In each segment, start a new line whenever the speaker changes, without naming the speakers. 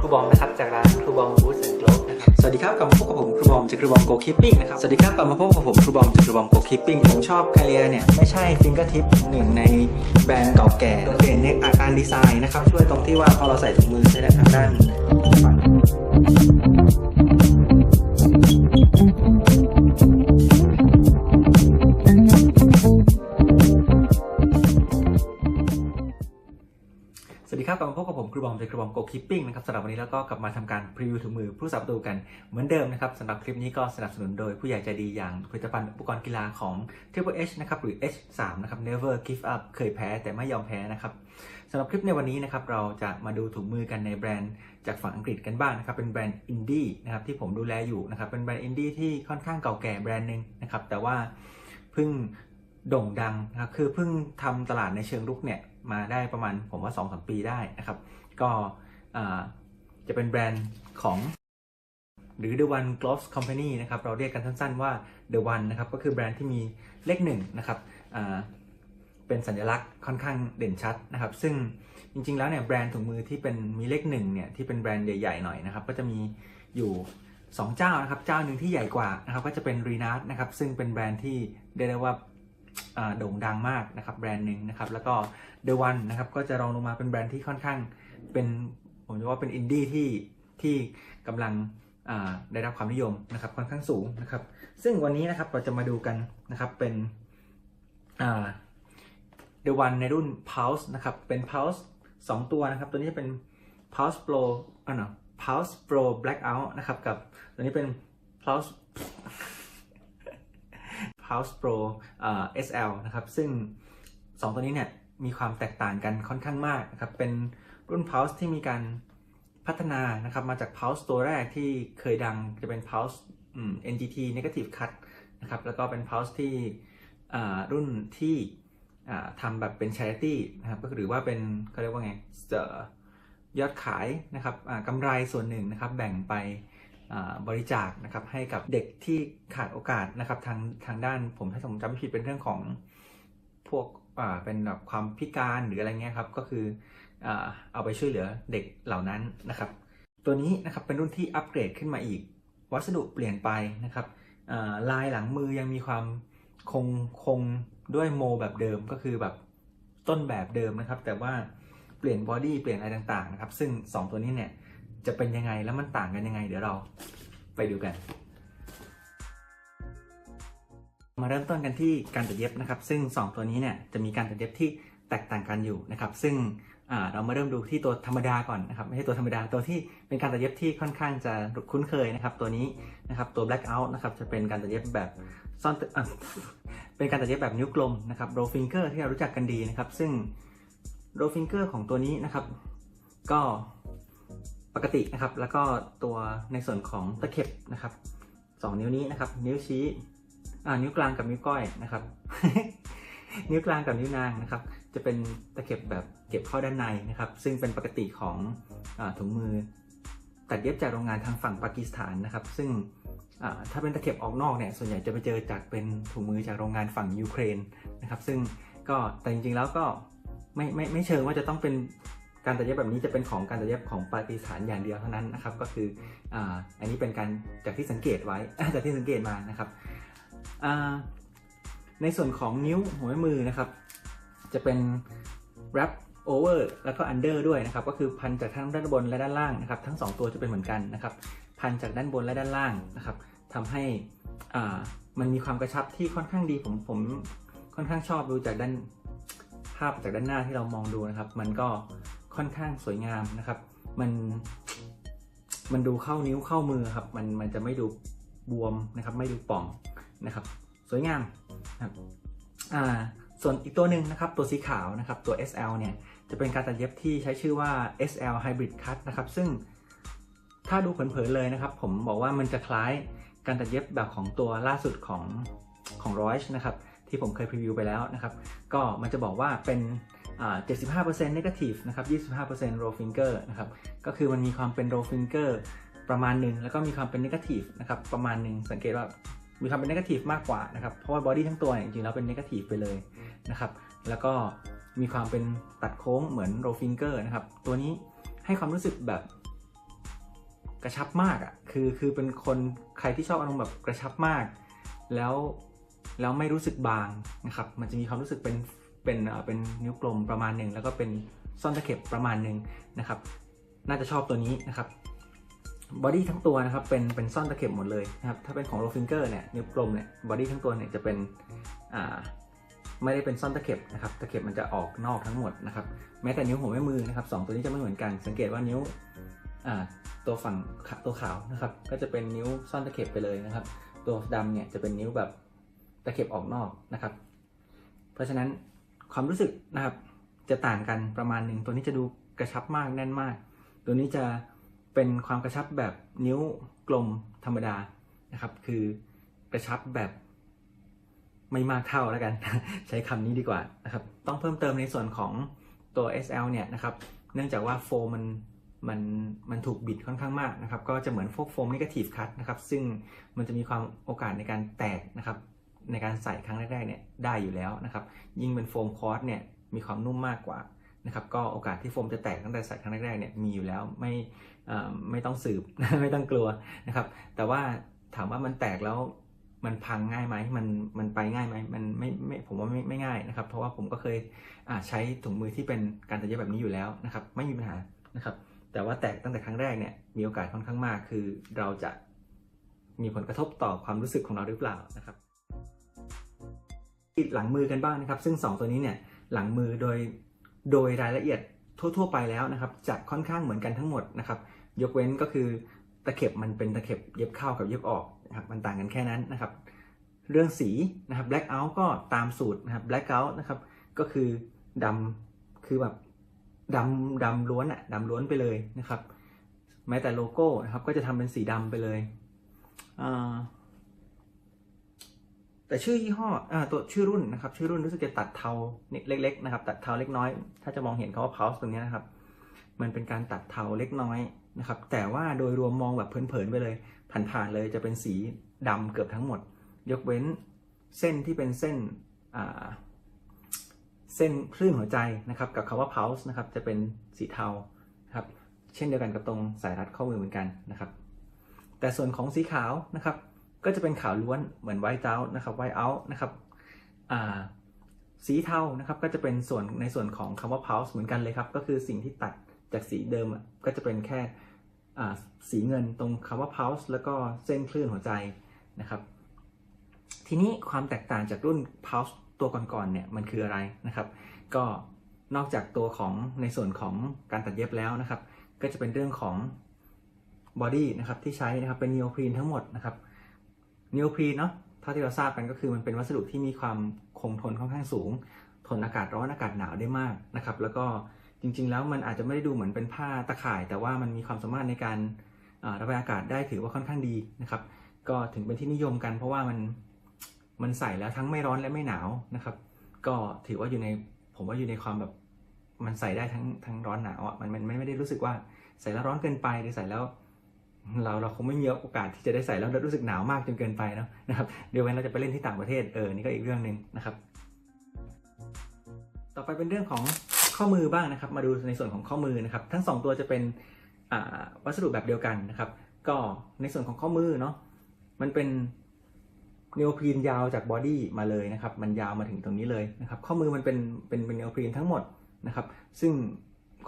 ครูบอมนะครับจากร้านครูบอมบูสต์โกลบนะครับ
สวัสดีครับกลับมาพบกับผมครูบอมจากครูบอมโกคิปปิ้งนะครับสวัสดีครับกลับมาพบกับผมครูบอมจากครูบอมโกคิปปิ้งผมชอบคาเรียเนี่ยไม่ใช่ฟิงเกอร์ทิปหนึ่งในแบรนด์เก่าแก่โดดเด่นในอาการดีไซน์นะครับช่วยตรงที่ว่าพอเราใส่ถุงมือใช้ได้ทางด้านฝั่ง สวัสดีครับกลับมาพบกับผมครูบอมจากครูบอมโกคิปปิ้งนะครับสำหรับวันนี้แล้วก็กลับมาทำการพรีวิวถุงมือผู้สับประตูกันเหมือนเดิมนะครับสำหรับคลิปนี้ก็สนับสนุนโดยผู้ใหญ่ใจดีอย่างผลิตภัณฑ์อุปกรณ์กีฬาของ Triple H นะครับหรือ H3 นะครับ Never Give Up เคยแพ้แต่ไม่ยอมแพ้นะครับสำหรับคลิปในวันนี้นะครับเราจะมาดูถุงมือกันในแบรนด์จากฝั่งอังกฤษกันบ้างนะครับเป็นแบรนด์อินดี้นะครับที่ผมดูแลอยู่นะครับเป็นแบรนด์อินดี้ที่ค่อนข้างเก่าแก่แบรนด์หนึ่งนะครับแต่ว่าเพิ่งโด่งดังนะครับคือเพิ่งทำตลาดในเชิงรุกเนี่ย มาได้ประมาณผมว่า2-3ปีได้นะครับ ก็จะเป็นแบรนด์ของหรือ The One Gloves Company นะครับ เราเรียกกันสั้นๆว่า The One นะครับ ก็คือแบรนด์ที่มีเลขหนึ่งนะครับเป็นสัญลักษณ์ค่อนข้างเด่นชัดนะครับ ซึ่งจริงๆ แล้วเนี่ยแบรนด์ถุงมือที่เป็นมีเลขหนึ่งเนี่ยที่เป็นแบรนด์ใหญ่ๆหน่อยนะครับ ก็จะมีอยู่ 2 เจ้านะครับ เจ้าหนึ่งที่ใหญ่กว่านะครับ ก็จะเป็น r e n a r นะครับ ซึ่งเป็นแบรนด์ที่เรียกได้ว่า โด่งดังมากนะครับแบรนด์หนึ่งนะครับแล้วก็ The One นะครับก็จะรองลงมาเป็นแบรนด์ที่ค่อนข้างเป็นผมจะว่าเป็นอินดี้ที่ที่กำลังได้รับความนิยมนะครับค่อนข้างสูงนะครับ ซึ่งวันนี้นะครับเราจะมาดูกันนะครับเป็นอ่า The One ในรุ่น Pulse นะครับเป็น Pulse 2 ตัวนะครับ ตัวนี้จะเป็น Pulse Pro อ่าเนาะ Pulse Pro Blackout นะครับกับตัวนี้เป็น Pulse Pulse Pro อ่า SL นะครับซึ่ง 2 ตัวนี้เนี่ยมีความแตกต่างกันค่อนข้างมากนะครับเป็นรุ่น Pulse ที่มีการพัฒนานะครับมาจาก Pulse ตัวแรกที่เคยดังจะเป็น Pulse อืม NGT Negative Cut นะครับแล้วก็เป็น Pulse ที่รุ่นที่ทำแบบเป็น Charity นะครับก็หรือว่าเป็นเขาเรียกว่าไงเอ่อยอดขายนะครับกำไรส่วนหนึ่งนะครับแบ่งไป บริจาคนะครับให้กับเด็กที่ขาดโอกาสนะครับทางทางด้านผมถ้าผมจำไม่ผิดเป็นเรื่องของพวกเป็นแบบความพิการหรืออะไรเงี้ยครับก็คือเอาไปช่วยเหลือเด็กเหล่านั้นนะครับ ตัวนี้นะครับเป็นรุ่นที่อัปเกรดขึ้นมาอีก วัสดุเปลี่ยนไปนะครับลายหลังมือยังมีความคงคงด้วยโมแบบเดิมก็คือแบบต้นแบบเดิมนะครับ แต่ว่าเปลี่ยนบอดี้เปลี่ยนอะไรต่างๆนะครับ ซึ่ง 2 ตัวนี้เนี่ย จะเป็นยังไงแล้วมันต่างกันยังไง เดี๋ยวเราไปดูกัน มาเริ่มต้นกันที่การตัดเย็บนะครับ ซึ่ง 2 ตัวนี้เนี่ยจะมีการตัดเย็บที่แตกต่างกันอยู่นะครับ ซึ่งเรามาเริ่มดูที่ตัวธรรมดาก่อนนะครับ ไม่ใช่ตัวธรรมดาตัวที่เป็นการตัดเย็บที่ค่อนข้างจะคุ้นเคยนะครับ ตัวนี้นะครับตัว blackout นะครับจะเป็นการตัดเย็บแบบซ่อนเป็นการตัดเย็บแบบนิ้วกลมนะครับ row finger ที่เรารู้จักกันดีนะครับ ซึ่ง row finger ของตัวนี้นะครับ ก็ ปกตินะครับ แล้วก็ตัวในส่วนของตะเข็บนะครับสองนิ้วนี้นะครับ นิ้วชี้อ่านิ้วกลางกับนิ้วก้อยนะครับ นิ้วกลางกับนิ้วนางนะครับ จะเป็นตะเข็บแบบเก็บเข้าด้านในนะครับ ซึ่งเป็นปกติของอถุงมือตัดเย็บจากโรงงานทางฝั่งปากีสถานนะครับ ซึ่งถ้าเป็นตะเข็บออกนอกเนี่ย ส่วนใหญ่จะไปเจอจากเป็นถุงมือจากโรงงานฝั่งยูเครนนะครับ ซึ่งก็แต่จริงๆแล้วก็ไม่ไม่ไม่เชิงว่าจะต้องเป็น การตัดเย็บแบบนี้จะเป็นของการตัดเย็บของปากีสถานอย่างเดียวเท่านั้นนะครับ ก็คือออันนี้เป็นการจากที่สังเกตไว้จากที่สังเกตมานะครับในส่วนของนิ้วหัวแม่มือนะครับ จะเป็น wrap over แล้วก็ under ด้วยนะครับ ก็คือพันจากทั้งด้านบนและด้านล่างนะครับ ทั้ง 2 ตัวจะเป็นเหมือนกันนะครับ พันจากด้านบนและด้านล่างนะครับทำให้มันมีความกระชับที่ค่อนข้างดีผมผมค่อนข้างชอบดูจากด้านภาพจากด้านหน้าที่เรามองดูนะครับ มันก็ ค่อนข้างสวยงามนะครับ มัน มันดูเข้านิ้วเข้ามือครับ มันมันจะไม่ดูบวมนะครับ ไม่ดูป่องนะครับ สวยงามนะครับอ่าส่วนอีกตัวหนึ่งนะครับ ตัวสีขาวนะครับ ตัว SL เนี่ย จะเป็นการตัดเย็บที่ใช้ชื่อว่า SL Hybrid Cut นะครับ ซึ่งถ้าดูเผินๆเลยนะครับ ผมบอกว่ามันจะคล้ายการตัดเย็บแบบของตัวล่าสุดของของ Royce นะครับ ที่ผมเคยพรีวิวไปแล้วนะครับ ก็มันจะบอกว่าเป็น 75% negative นะครับ25% roll finger นะครับก็คือมันมีความเป็น roll finger ประมาณหนึ่งแล้วก็มีความเป็น negative นะครับประมาณหนึ่งสังเกตว่ามีความเป็นนกาทีฟมากกว่านะครับเพราะว่าบอดี้ทั้งตัวเนี่ยจริงๆแล้วเป็นนกาทีฟไปเลยนะครับแล้วก็มีความเป็นตัดโค้งเหมือนโรฟิงเกอร์นะครับตัวนี้ให้ความรู้สึกแบบกระชับมากอะ่ะคือคือเป็นคนใครที่ชอบอารมณ์แบบกระชับมาก แล้วแล้วไม่รู้สึกบางนะครับมันจะมีความรู้สึกเป็น เป็นเป็นนิ้วกลมประมาณหนึ่งแล้วก็เป็นซ่อนตะเข็บประมาณหนึ่งนะครับ น่าจะชอบตัวนี้นะครับบอดี้ทั้งตัวนะครับเป็นเป็นซ่อนตะเข็บหมดเลยนะครับถ้าเป็นของโรฟิงเกอร์เนี่ยนิ้วกลมเนี่ยบอดี้ทั้งตัวเนี่ยจะเป็นอ่าไม่ได้เป็นซ่อนตะเข็บนะครับตะเข็บมันจะออกนอกทั้งหมดนะครับแม้แต่นิ้วหัวแม่มือนะครับสองตัวนี้จะไม่เหมือนกัน สังเกตว่านิ้วอ่าตัวฝั่งตัวขาวนะครับก็จะเป็นนิ้วซ่อนตะเข็บไปเลยนะครับ ตัวดำเนี่ยจะเป็นนิ้วแบบตะเข็บออกนอกนะครับ เพราะฉะนั้น ความรู้สึกนะครับจะต่างกันประมาณหนึ่งตัวนี้จะดูกระชับมากแน่นมาก ตัวนี้จะเป็นความกระชับแบบนิ้วกลมธรรมดานะครับ คือกระชับแบบไม่มากเท่าแล้วกัน ใช้คำนี้ดีกว่านะครับ ต้องเพิ่มเติมในส่วนของตัว SL เนี่ยนะครับ เนื่องจากว่าโฟมมันมันมันถูกบิดค่อนข้างมากนะครับ ก็จะเหมือนพวกโฟมนิเกทีฟคัตนะครับ ซึ่งมันจะมีความโอกาสในการแตกนะครับ ในการใส่ครั้งแรกๆเนี่ยได้อยู่แล้วนะครับยิ่งเป็นโฟมคอร์สเนี่ยมีความนุ่มมากกว่านะครับก็โอกาสที่โฟมจะแตกตั้งแต่ใส่ครั้งแรกๆเนี่ยมีอยู่แล้วไม่ไม่ต้องสืบ ไม่ต้องกลัวนะครับแต่ว่าถามว่ามันแตกแล้วมันพังง่ายไหมมันมันไปง่ายไหมมันไม่ไม่ผมว่าไม่ไม่ง่ายนะครับ เพราะว่าผมก็เคยใช้ถุงมือที่เป็นการตัดเย็บแบบนี้อยู่แล้วนะครับไม่มีปัญหานะครับแต่ว่าแตกตั้งแต่ครั้งแรกเนี่ยมีโอกาสค่อนข้างมาก คือเราจะมีผลกระทบต่อความรู้สึกของเราหรือเปล่านะครับ หลังมือกันบ้างนะครับ ซึ่ง 2 ตัวนี้เนี่ยหลังมือโดยโดยรายละเอียดทั่ว ๆ ไปแล้วนะครับจะค่อนข้างเหมือนกันทั้งหมดนะครับ ยกเว้นก็คือตะเข็บมันเป็นตะเข็บเย็บเข้ากับเย็บออกนะครับมันต่างกันแค่นั้นนะครับ เรื่องสีนะครับ black out ก็ตามสูตรนะครับ black out นะครับก็คือดำคือแบบดำดำล้วนอะดำล้วนไปเลยนะครับ แม้แต่โลโก้นะครับก็จะทำเป็นสีดำไปเลยอ่า แต่ชื่อยี่ห้ออตัวชื่อรุ่นนะครับ ชื่อรุ่นรู้สึกจะตัดเทาเล็ก ๆ นะครับ ตัดเทาเล็กน้อย ถ้าจะมองเห็นคำว่า pulse ตรงนี้นะครับ มันเป็นการตัดเทาเล็กน้อยนะครับ แต่ว่าโดยรวมมองแบบเผินๆไปเลยผ่านๆเลยจะเป็นสีดำเกือบทั้งหมด ยกเว้นเส้นที่เป็นเส้นเส้นคลื่นหัวใจนะครับ กับคำว่า pulse นะครับ จะเป็นสีเทาครับ เช่นเดียวกันกับตรงสายรัดข้อมือเหมือนกันนะครับ แต่ส่วนของสีขาวนะครับ ก็จะเป็นขาวล้วนเหมือนไวท์เอาท์นะครับไวท์เอาท์นะครับสีเทานะครับก็จะเป็นส่วนในส่วนของคำว่า pulse เหมือนกันเลยครับ ก็คือสิ่งที่ตัดจากสีเดิมก็จะเป็นแค่สีเงินตรงคำว่า pulse แล้วก็เส้นคลื่นหัวใจนะครับ ทีนี้ความแตกต่างจากรุ่น pulse ตัวก่อนๆเนี่ยมันคืออะไรนะครับ ก็นอกจากตัวของในส่วนของการตัดเย็บแล้วนะครับ ก็จะเป็นเรื่องของบอดี้นะครับที่ใช้นะครับเป็นนีโอพรีนทั้งหมดนะครับ นีโอพรีนเนาะเท่าที่เราทราบกันก็คือมันเป็นวัสดุที่มีความคงทนค่อนข้างสูง ทนอากาศร้อนอากาศหนาวได้มากนะครับแล้วก็จริง ๆ แล้วมันอาจจะไม่ได้ดูเหมือนเป็นผ้าตะข่าย แต่ว่ามันมีความสามารถในการระบายอากาศได้ถือว่าค่อนข้างดีนะครับ ก็ถึงเป็นที่นิยมกันเพราะว่ามันมันใส่แล้วทั้งไม่ร้อนและไม่หนาวนะครับ ก็ถือว่าอยู่ในผมว่าอยู่ในความแบบมันใส่ได้ทั้งทั้งร้อนหนาวอะมันมันไม่ได้รู้สึกว่าใส่แล้วร้อนเกินไปหรือใส่แล้ว เราเราคงไม่มีโอกาสที่จะได้ใส่แล้วรู้สึกหนาวมากจนเกินไปเนอะนะครับเดี๋ยวเว้นเราจะไปเล่นที่ต่างประเทศเออนี่ก็อีกเรื่องหนึ่งนะครับ ต่อไปเป็นเรื่องของข้อมือบ้างนะครับ มาดูในส่วนของข้อมือนะครับ ทั้งสองตัวจะเป็นวัสดุแบบเดียวกันนะครับ ก็ในส่วนของข้อมือเนาะมันเป็นเนโอพรีนยาวจากบอดี้มาเลยนะครับ มันยาวมาถึงตรงนี้เลยนะครับ ข้อมือมันเป็นเป็นเป็นเนโอพรีนทั้งหมดนะครับ ซึ่ง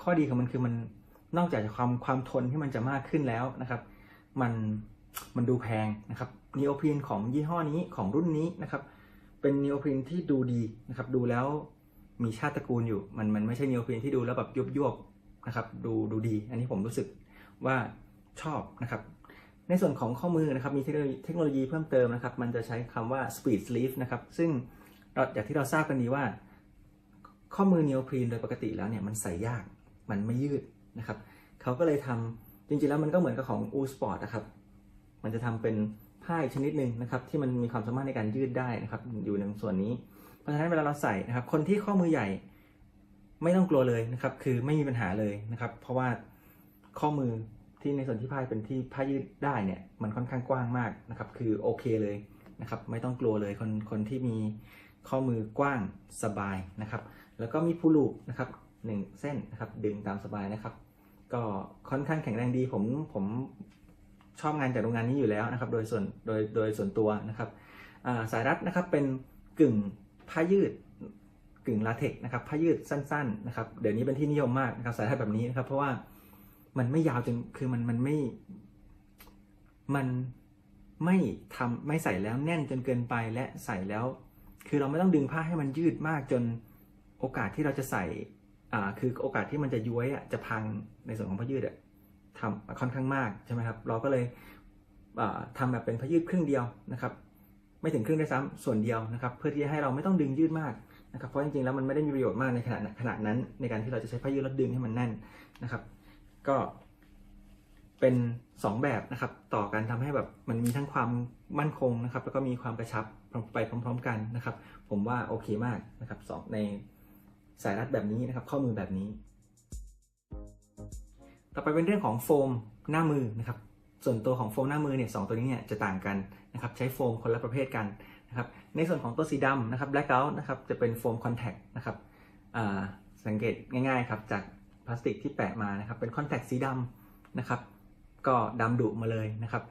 ข้อดีของมันคือมัน นอกจากจะความความทนที่มันจะมากขึ้นแล้วนะครับ มันมันดูแพงนะครับนีโอพรีนของยี่ห้อนี้ของรุ่นนี้นะครับ เป็นนีโอพรีนที่ดูดีนะครับ ดูแล้วมีชาติตระกูลอยู่ มันมันไม่ใช่นีโอพรีนที่ดูแล้วแบบยุบยบนะครับดูดูดี อันนี้ผมรู้สึกว่าชอบนะครับ ในส่วนของข้อมือนะครับมีเทคโนโลยีเพิ่มเติมนะครับ มันจะใช้คำว่า speed sleeve นะครับ ซึ่งเราอย่างที่เราทราบกันดีว่า ข้อมือนีโอพรีนโดยปกติแล้วเนี่ยมันใส่ยาก มันไม่ยืด นะครับเขาก็เลยทำจริงๆแล้วมันก็เหมือนกับของ u Sport นะครับ มันจะทำเป็นผ้าอีกชนิดหนึ่งนะครับ ที่มันมีความสามารถในการยืดได้นะครับ อยู่ในส่วนนี้ เพราะฉะนั้นเวลาเราใส่นะครับ คนที่ข้อมือใหญ่ไม่ต้องกลัวเลยนะครับ คือไม่มีปัญหาเลยนะครับ เพราะว่าข้อมือที่ในส่วนที่ผ้าเป็นที่ผ้ายืดได้เนี่ย มันค่อนข้างกว้างมากนะครับ คือโอเคเลยนะครับ ไม่ต้องกลัวเลยคนคนที่มีข้อมือกว้างสบายนะครับ แล้วก็มีพูลูกนะครับหนึ่งเส้นนะครับ ดึงตามสบายนะครับ ก็ค่อนข้างแข็งแรงดี ผมผมชอบงานจากโรงงานนี้อยู่แล้วนะครับ โดยส่วนโดยโดยส่วนตัวนะครับสายรัดนะครับเป็นกึ่งผ้ายืดกึ่งลาเทกนะครับผ้ายืดสั้นๆนะครับเดี๋ยวนี้เป็นที่นิยมมากนะครับสายรัดแบบนี้นะครับเพราะว่ามันไม่ยาวจนคือมันมันไม่มันไม่ทำไม่ใส่แล้วแน่นจนเกินไปและใส่แล้ว คือเราไม่ต้องดึงผ้าให้มันยืดมากจนโอกาสที่เราจะใส่ อ่าคือโอกาสที่มันจะย้วยอะจะพังในส่วนของผ้ายืดอะทำค่อนข้างมากใช่ไหมครับ เราก็เลยอ่าทำแบบเป็นผ้ายืดครึ่งเดียวนะครับ ไม่ถึงครึ่งด้วยซ้ำส่วนเดียวนะครับ เพื่อที่จะให้เราไม่ต้องดึงยืดมากนะครับเพราะจริงๆแล้วมันไม่ได้มีประโยชน์มากในขณะขณะนั้น ในการที่เราจะใช้ผ้ายืดแล้วดึงให้มันแน่นนะครับ ก็เป็น 2 แบบนะครับ ต่อกันทำให้แบบมันมีทั้งความมั่นคงนะครับ แล้วก็มีความกระชับไปพร้อม ๆ กันนะครับ ผมว่าโอเคมากนะครับสองใน สายรัดแบบนี้นะครับ ข้อมือแบบนี้ ต่อไปเป็นเรื่องของโฟมหน้ามือนะครับ ส่วนตัวของโฟมหน้ามือเนี่ยสองตัวนี้เนี่ยจะต่างกันนะครับ ใช้โฟมคนละประเภทกันนะครับ ในส่วนของตัวสีดำนะครับ blackout นะครับ จะเป็นโฟมคอนแทคนะครับสังเกตง่ายๆครับ จากพลาสติกที่แปะมานะครับ เป็นคอนแทคสีดำนะครับ ก็ดำดุมาเลยนะครับ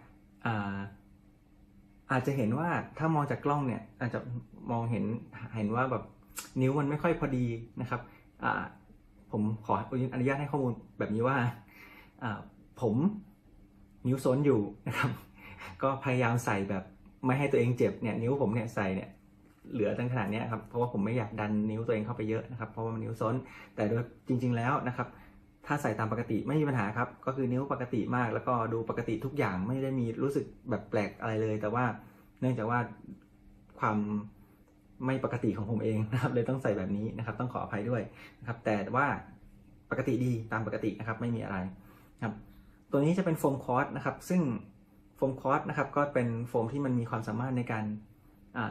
อาอาจจะเห็นว่าถ้ามองจากกล้องเนี่ยอาจจะมองเห็นเห็นว่าแบบ นิ้วมันไม่ค่อยพอดีนะครับผมขออนุญาตให้ข้อมูลแบบนี้ว่าผมนิ้วโซนอยู่นะครับ ก็พยายามใส่แบบไม่ให้ตัวเองเจ็บเนี่ยนิ้วผมเนี่ยใส่เนี่ยเหลือตั้งขนาดนี้ครับเพราะว่าผมไม่อยากดันนิ้วตัวเองเข้าไปเยอะนะครับเพราะว่ามันนิ้วโซนแต่โดยจริง ๆแล้วนะครับ ถ้าใส่ตามปกติไม่มีปัญหาครับ ก็คือนิ้วปกติมาก แล้วก็ดูปกติทุกอย่างไม่ได้มีรู้สึกแบบแปลกอะไรเลย แต่ว่าเนื่องจากว่าความ ไม่ปกติของผมเองนะครับ เลยต้องใส่แบบนี้นะครับ ต้องขออภัยด้วยนะครับ แต่ว่าปกติดีตามปกตินะครับ ไม่มีอะไรครับ ตัวนี้จะเป็นโฟมคอร์สนะครับ ซึ่งโฟมคอร์สนะครับ ก็เป็นโฟมที่มันมีความสามารถในการ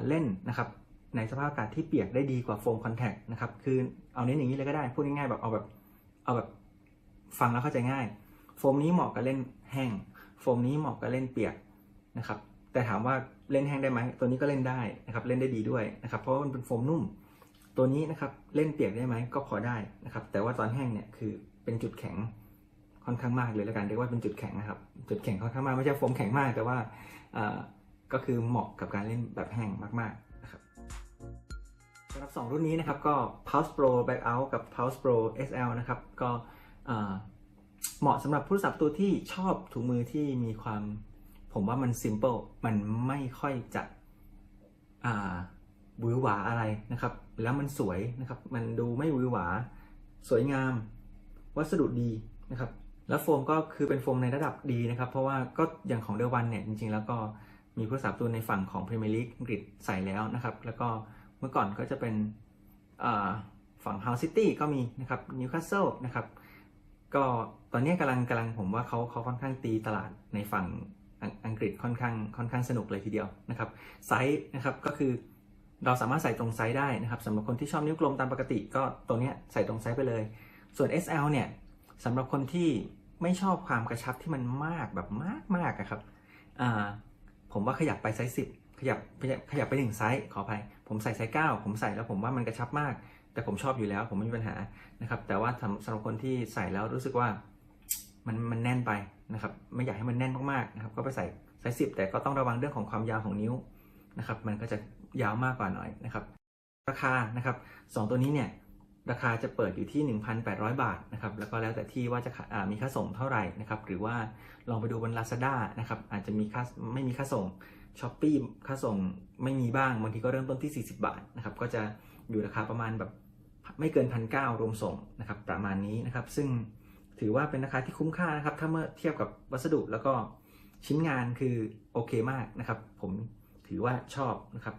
เล่นนะครับ ในสภาพอากาศที่เปียกได้ดีกว่าโฟมคอนแทคนะครับ คือเอาเน้นอย่างนี้เลยก็ได้ พูดง่ายๆแบบเอาแบบเอาแบบฟังแล้วเข้าใจง่าย โฟมนี้เหมาะกับเล่นแห้ง โฟมนี้เหมาะกับเล่นเปียกนะครับ แต่ถามว่า เล่นแห้งได้ไหมตัวนี้ก็เล่นได้นะครับเล่นได้ดีด้วยนะครับเพราะว่ามันเป็นโฟมนุ่ม ตัวนี้นะครับเล่นเปียกได้ไหมก็พอได้นะครับแต่ว่าตอนแห้งเนี่ยคือเป็นจุดแข็งค่อนข้างมากเลยแล้วกันเรียกว่าเป็นจุดแข็งนะครับจุดแข็งค่อนข้างมากไม่ใช่โฟมแข็งมากแต่ว่าก็คือเหมาะกับการเล่นแบบแห้งมากๆนะครับสำหรับ 2 รุ่นนี้นะครับก็ Pulse Pro Blackout กับ Pulse Pro XL นะครับก็เหมาะสำหรับผู้สับตัวที่ชอบถุงมือที่มีความ ผมว่ามัน simple มันไม่ค่อยจะอ่าวือหวาอะไรนะครับ แล้วมันสวยนะครับ มันดูไม่วือหวา สวยงาม วัสดุดีนะครับ แล้วโฟมก็คือเป็นโฟมในระดับดีนะครับ เพราะว่าก็อย่างของเดวันเนี่ยจริงๆ แล้วก็มีผู้สับตัวในฝั่งของพรีเมียร์ลีกอังกฤษใส่แล้วนะครับ แล้วก็เมื่อก่อนก็จะเป็นฝั่ง House City ก็มีนะครับ Newcastle นะครับ ก็ตอนนี้กำลังกำลังผมว่าเขาเขาค่อนข้างตีตลาดในฝั่ง อังกฤษค่อนข้างค่อนข้างสนุกเลยทีเดียวนะครับไซส์นะครับก็คือเราสามารถใส่ตรงไซส์ได้นะครับสำหรับคนที่ชอบนิ้วกลมตามปกติ ก็ตัวนี้ใส่ตรงไซส์ไปเลย ส่วน SL เนี่ยสำหรับคนที่ไม่ชอบความกระชับที่มันมากแบบมากมากอะครับผมว่าขยับไปไซส์สิบขยับขยับขยับไปหนึ่งไซส์ขออภัยผมใส่ไซส์เก้าผมใส่แล้วผมว่ามันกระชับมาก แต่ผมชอบอยู่แล้ว ผมไม่มีปัญหานะครับแต่ว่าสำหรับคนที่ใส่แล้วรู้สึกว่ามันมันแน่นไป นะครับไม่อยากให้มันแน่นมากๆนะครับก็ไปใส่ไซส์สิบแต่ก็ต้องระวังเรื่องของความยาวของนิ้วนะครับมันก็จะยาวมากกว่าหน่อยนะครับราคานะครับสองตัวนี้เนี่ยราคาจะเปิดอยู่ที่ 1,800 บาทนะครับแล้วก็แล้วแต่ที่ว่าจะามีค่าส่งเท่าไหร่นะครับหรือว่าลองไปดูบน Lazada นะครับอาจจะมีค่าไม่มีค่าส่ง s h อ p e e ค่าส่งไม่มีบ้างบางทีก็เริ่มต้นที่ 40 บาทนะครับก็จะอยู่ราคาประมาณแบบไม่เกินพันเรวมส่งนะครับประมาณนี้นะครับซึ่ง ถือว่าเป็นราคาที่คุ้มค่านะครับ ถ้าเมื่อเทียบกับวัสดุแล้วก็ชิ้นงานคือโอเคมากนะครับ ผมถือว่าชอบนะครับ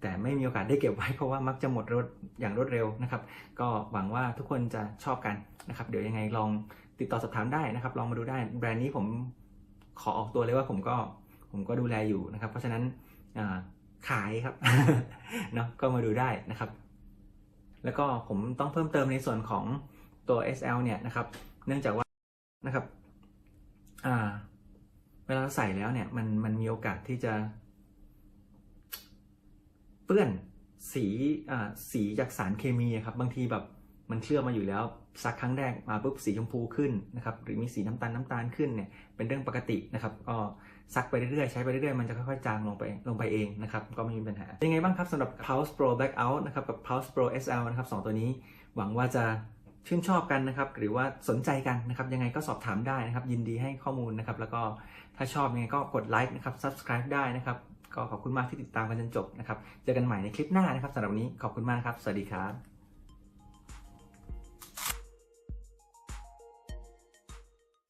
แต่ไม่มีโอกาสได้เก็บไว้เพราะว่ามักจะหมดรถอย่างรวดเร็วนะครับ ก็หวังว่าทุกคนจะชอบกันนะครับ เดี๋ยวยังไงลองติดต่อสอบถามได้นะครับ ลองมาดูได้แบรนด์นี้ผมขอออกตัวเลยว่าผมก็ผมก็ดูแลอยู่นะครับ เพราะฉะนั้นขายครับเนาะก็มาดูได้นะครับ แล้วก็ผมต้องเพิ่มเติมในส่วนของตัว SL เนี่ยนะครับ เนื่องจากว่านะครับเวลาเราใส่แล้วเนี่ยมันมันมีโอกาสที่จะ เปื้อนสีสีจากสารเคมีครับ บางทีแบบมันเคลือบมาอยู่แล้วซักครั้งแรกมาปุ๊บสีชมพูขึ้นนะครับ หรือมีสีน้ำตาลน้ำตาลขึ้นเนี่ยเป็นเรื่องปกตินะครับก็ซักไปเรื่อยๆใช้ไปเรื่อยๆมันจะค่อยๆจางลงไปลงไปเองนะครับ ก็ไม่มีปัญหายังไงบ้างครับสำหรับ Pulse Pro Blackout นะครับกับ Pulse Pro SL นะครับสองตัวนี้หวังว่าจะ ชื่นชอบกันนะครับ หรือว่าสนใจกันนะครับ ยังไงก็สอบถามได้นะครับ ยินดีให้ข้อมูลนะครับ แล้วก็ถ้าชอบยังไงก็กดไลค์นะครับ subscribe ได้นะครับ ก็ขอบคุณมากที่ติดตามกันจนจบนะครับ เจอกันใหม่ในคลิปหน้านะครับสำหรับวันนี้ขอบคุณมากครับ สวัสดีครับ